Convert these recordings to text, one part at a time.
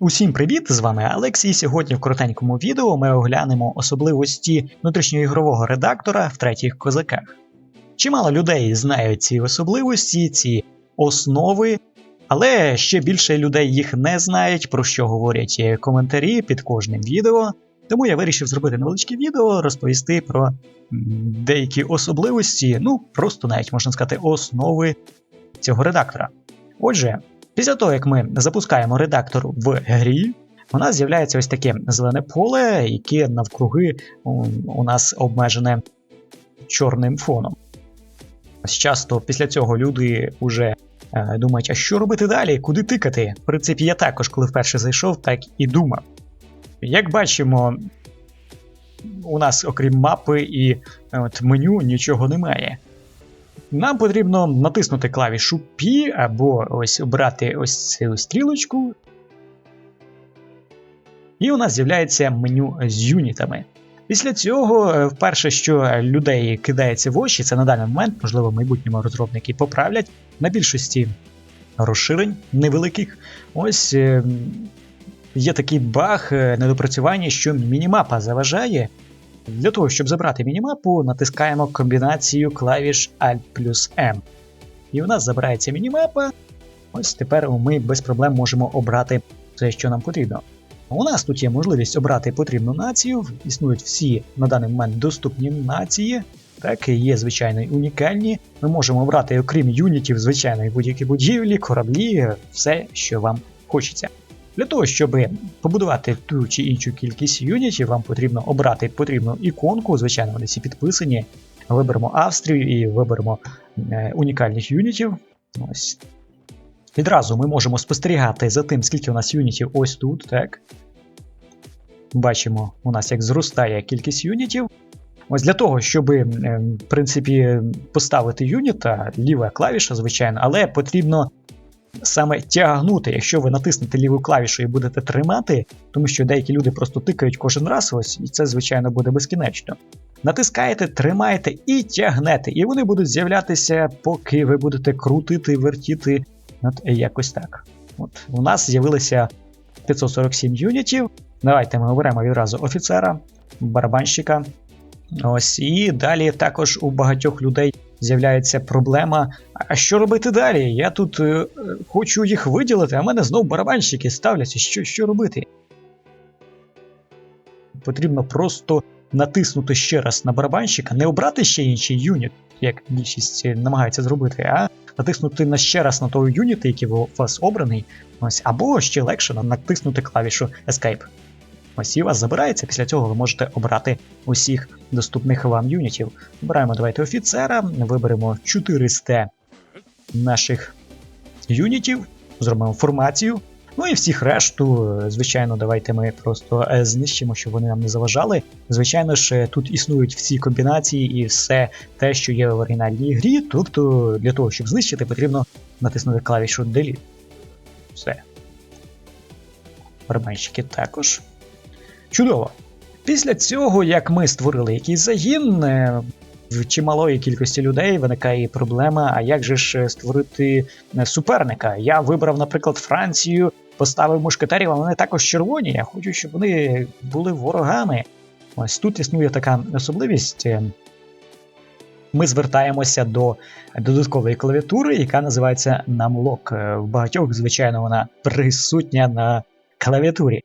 Усім привіт! З вами Алекс, і сьогодні в коротенькому відео ми оглянемо особливості внутрішньоігрового редактора в третіх козаках. Чимало людей знають ці особливості, ці основи, але ще більше людей їх не знають, про що говорять коментарі під кожним відео. Тому я вирішив зробити невеличке відео, розповісти про деякі особливості, ну просто навіть можна сказати, основи цього редактора. Отже, Після того, як ми запускаємо редактор в грі, у нас з'являється ось таке зелене поле, яке навкруги у, нас обмежене чорним фоном. Часто після цього люди вже е, думають, а що робити далі, куди тикати. В принципі, я також, коли вперше зайшов, так і думав. Як бачимо, у нас, окрім мапи і е, от, меню, нічого немає. Нам потрібно натиснути клавішу P або ось обрати ось цю стрілочку. І у нас з'являється меню з юнітами. Після цього, е, вперше, що людей кидається в очі, це на даний момент, можливо, в майбутньому розробники поправлять. На більшості розширень невеликих. Ось е, є такий баг е, недопрацювання, що мінімапа заважає. Для того, щоб забрати мінімапу, натискаємо комбінацію клавіш Alt плюс M. І у нас забирається мінімапа. Ось тепер ми без проблем можемо обрати все, що нам потрібно. У нас тут є можливість обрати потрібну націю, існують всі на даний момент доступні нації. Так, є, звичайно, і унікальні. Ми можемо обрати, окрім юнітів, звичайно, будь-які будівлі, кораблі, все, що вам хочеться. Для того, щоб побудувати ту чи іншу кількість юнітів, вам потрібно обрати потрібну іконку. Звичайно, вони всі підписані. Виберемо Австрію і виберемо е, унікальних юнітів. Ось. Відразу ми можемо спостерігати за тим, скільки у нас юнітів ось тут. так. Бачимо, у нас як зростає кількість юнітів. Ось для того, щоб, е, в принципі, поставити юніта, ліва клавіша, звичайно, але потрібно саме тягнути, якщо ви натиснете ліву клавішу і будете тримати, тому що деякі люди просто тикають кожен раз, ось, і це, звичайно, буде безкінечно. Натискаєте, тримаєте і тягнете, і вони будуть з'являтися, поки ви будете крутити, вертіти. От якось так. От У нас з'явилося 547 юнітів. Давайте ми оберемо відразу офіцера, барабанщика. Ось і далі також у багатьох людей з'являється проблема. А що робити далі? Я тут е, хочу їх виділити, а мене знов барабанщики ставляться. Що, що робити? Потрібно просто натиснути ще раз на барабанщика, не обрати ще інший юніт, як більшість намагається зробити, а натиснути на ще раз на той юніт, який у вас обраний. Ось, або ще легше натиснути клавішу Escape. Вас забирається, після цього ви можете обрати усіх доступних вам юнітів. Обираємо давайте офіцера, виберемо 400 наших юнітів, зробимо формацію. Ну і всіх решту, звичайно, давайте ми просто е, знищимо, щоб вони нам не заважали. Звичайно ж, тут існують всі комбінації і все те, що є в оригінальній грі. Тобто, для того, щоб знищити, потрібно натиснути клавішу Delete. Все. Барабанщики також. Чудово. Після цього, як ми створили якийсь загін, е, в чималої кількості людей виникає проблема: а як же ж створити е, суперника? Я вибрав, наприклад, Францію, поставив мушкетерів, а вони також червоні. Я хочу, щоб вони були ворогами. Ось тут існує така особливість. Е, ми звертаємося до додаткової клавіатури, яка називається Numlock. В багатьох, звичайно, вона присутня на клавіатурі.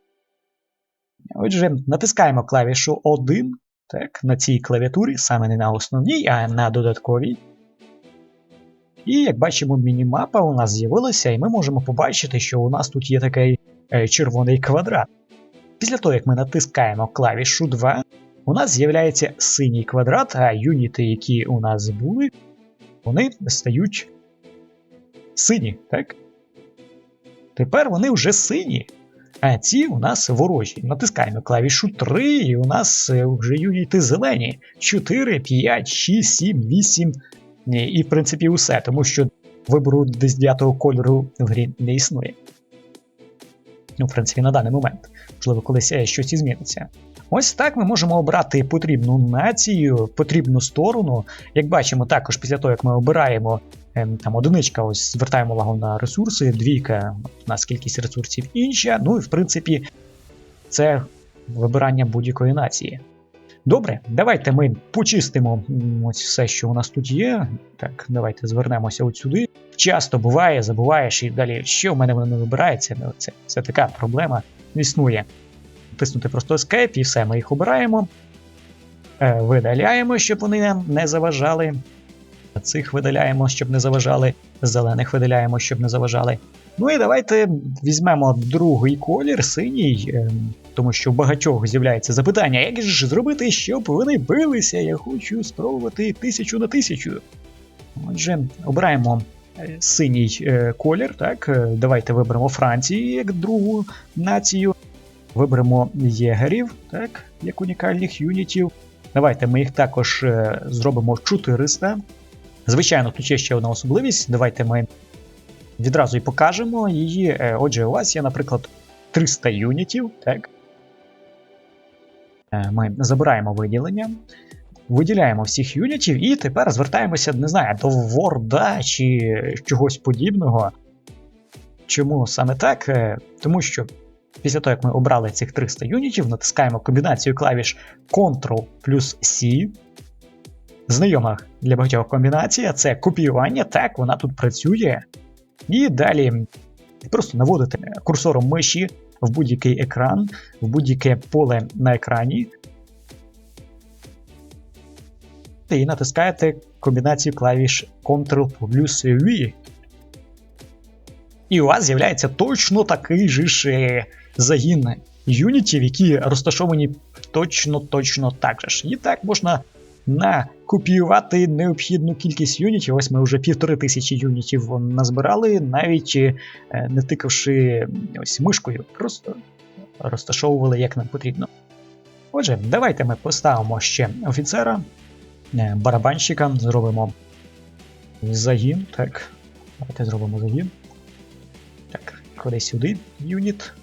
Отже, натискаємо клавішу 1 так, на цій клавіатурі, саме не на основній, а на додатковій. І як бачимо, мінімапа у нас з'явилася, і ми можемо побачити, що у нас тут є такий е, червоний квадрат. Після того, як ми натискаємо клавішу 2, у нас з'являється синій квадрат, а юніти, які у нас були, вони стають сині. так? Тепер вони вже сині. А ці у нас ворожі. Натискаємо клавішу 3, і у нас е, вже юніти зелені. 4, 5, 6, 7, 8. І, в принципі, усе, тому що вибору десь 9 кольору в грі не існує. Ну, в принципі, на даний момент. Можливо, колись е, щось і зміниться. Ось так ми можемо обрати потрібну націю, потрібну сторону. Як бачимо, також після того, як ми обираємо там одиничка, ось звертаємо увагу на ресурси, двійка у нас кількість ресурсів інша. Ну і в принципі, це вибирання будь-якої нації. Добре, давайте ми почистимо ось все, що у нас тут є. Так, давайте звернемося от сюди. Часто буває, забуваєш і далі, що в мене воно не вибирається. Ну, це, це така проблема існує. Тиснути просто Escape і все, ми їх обираємо. Е, Видаляємо, щоб вони нам не заважали. Цих видаляємо, щоб не заважали. Зелених видаляємо, щоб не заважали. Ну і давайте візьмемо другий колір, синій, ем, тому що в багатьох з'являється запитання, як ж зробити, щоб вони билися. Я хочу спробувати тисячу на тисячу. Отже, обираємо е, синій е, колір. Так, Е, давайте виберемо Францію як другу націю. Виберемо єгерів, так, як унікальних юнітів. Давайте ми їх також зробимо 400. Звичайно, тут є ще одна особливість. Давайте ми відразу і покажемо її. Е, Отже, у вас є, наприклад, 300 юнітів. Так. Е, Ми забираємо виділення, виділяємо всіх юнітів, і тепер звертаємося, не знаю, до Ворда чи чогось подібного. Чому саме так? Е, Тому що після того, як ми обрали цих 300 юнітів, натискаємо комбінацію клавіш Ctrl плюс C. Знайома для багатьох комбінація це копіювання, так, вона тут працює. І далі просто наводите курсором миші в будь-який екран, в будь-яке поле на екрані. І натискаєте комбінацію клавіш Ctrl плюс V. І у вас з'являється точно такий же ж е, загін юнітів, які розташовані точно-точно так же ж. І так можна накопіювати необхідну кількість юнітів. Ось ми вже півтори тисячі юнітів назбирали, навіть е, не тикавши ось мишкою, просто розташовували як нам потрібно. Отже, давайте ми поставимо ще офіцера, е, барабанщика, зробимо загін. Так, давайте зробимо загін. Так, куди сюди юніт.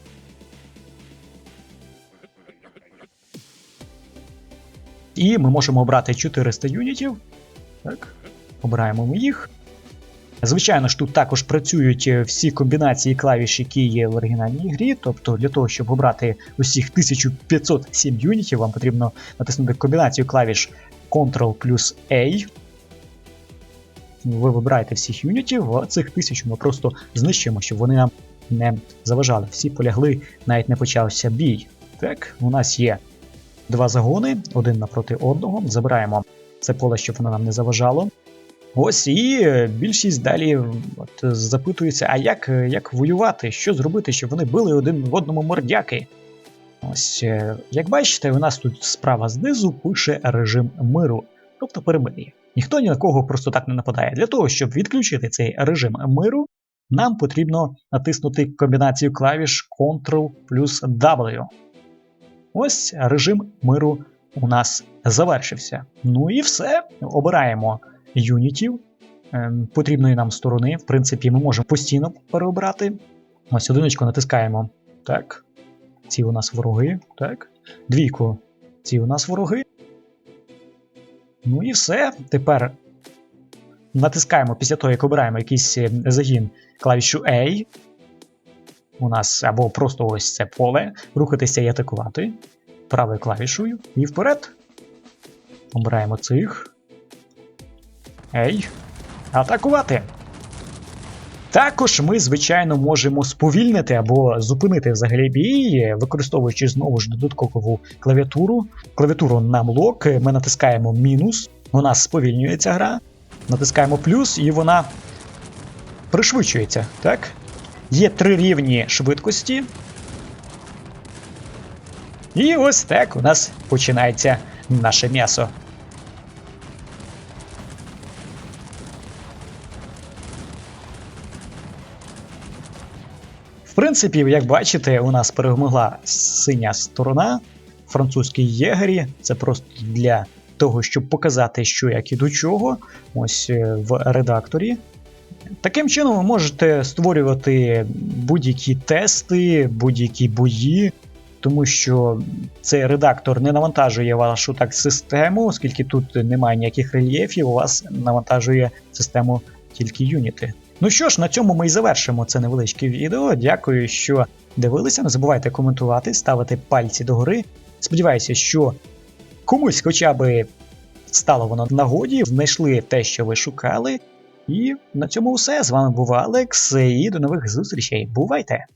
І ми можемо обрати 400 юнітів. Так, обираємо ми їх. Звичайно ж, тут також працюють е, всі комбінації клавіш, які є в оригінальній грі. Тобто, для того, щоб обрати усіх 1507 юнітів, вам потрібно натиснути комбінацію клавіш Ctrl плюс A. Ви вибираєте всіх юнітів, а цих тисячу ми просто знищимо, щоб вони нам не заважали. Всі полягли, навіть не почався бій. Так, у нас є два загони, один напроти одного. Забираємо це поле, щоб воно нам не заважало. Ось і е, більшість далі от, запитується, а як, е, як воювати, що зробити, щоб вони били один в одному мордяки. Ось, е, як бачите, у нас тут справа знизу пише режим миру, тобто перемир'я. Ніхто ні на кого просто так не нападає. Для того, щоб відключити цей режим миру, нам потрібно натиснути комбінацію клавіш Ctrl плюс W. Ось режим миру у нас завершився. Ну і все. Обираємо юнітів ем, потрібної нам сторони. В принципі, ми можемо постійно переобрати. Ось одиничку натискаємо. Так. Ці у нас вороги. Так. Двійку. Ці у нас вороги. Ну і все. Тепер натискаємо після того, як обираємо якийсь е, загін клавішу A. У нас або просто ось це поле. Рухатися і атакувати. Правою клавішою. І вперед. Обираємо цих. Ей. Атакувати. Також ми, звичайно, можемо сповільнити або зупинити взагалі бій, використовуючи знову ж додаткову клавіатуру. Клавіатуру на блок, ми натискаємо мінус, у нас сповільнюється гра. Натискаємо плюс, і вона пришвидшується. Так? Є три рівні швидкості. І ось так у нас починається наше м'ясо. В принципі, як бачите, у нас перемогла синя сторона, французькі єгері. Це просто для того, щоб показати, що як і до чого. Ось е, в редакторі. Таким чином, ви можете створювати будь-які тести, будь-які бої, тому що цей редактор не навантажує вашу так систему, оскільки тут немає ніяких рельєфів, у вас навантажує систему тільки юніти. Ну що ж, на цьому ми і завершимо це невеличке відео. Дякую, що дивилися. Не забувайте коментувати, ставити пальці догори. Сподіваюся, що комусь хоча би стало воно нагоді, знайшли те, що ви шукали. І на цьому все. З вами був Алекс, і до нових зустрічей. Бувайте!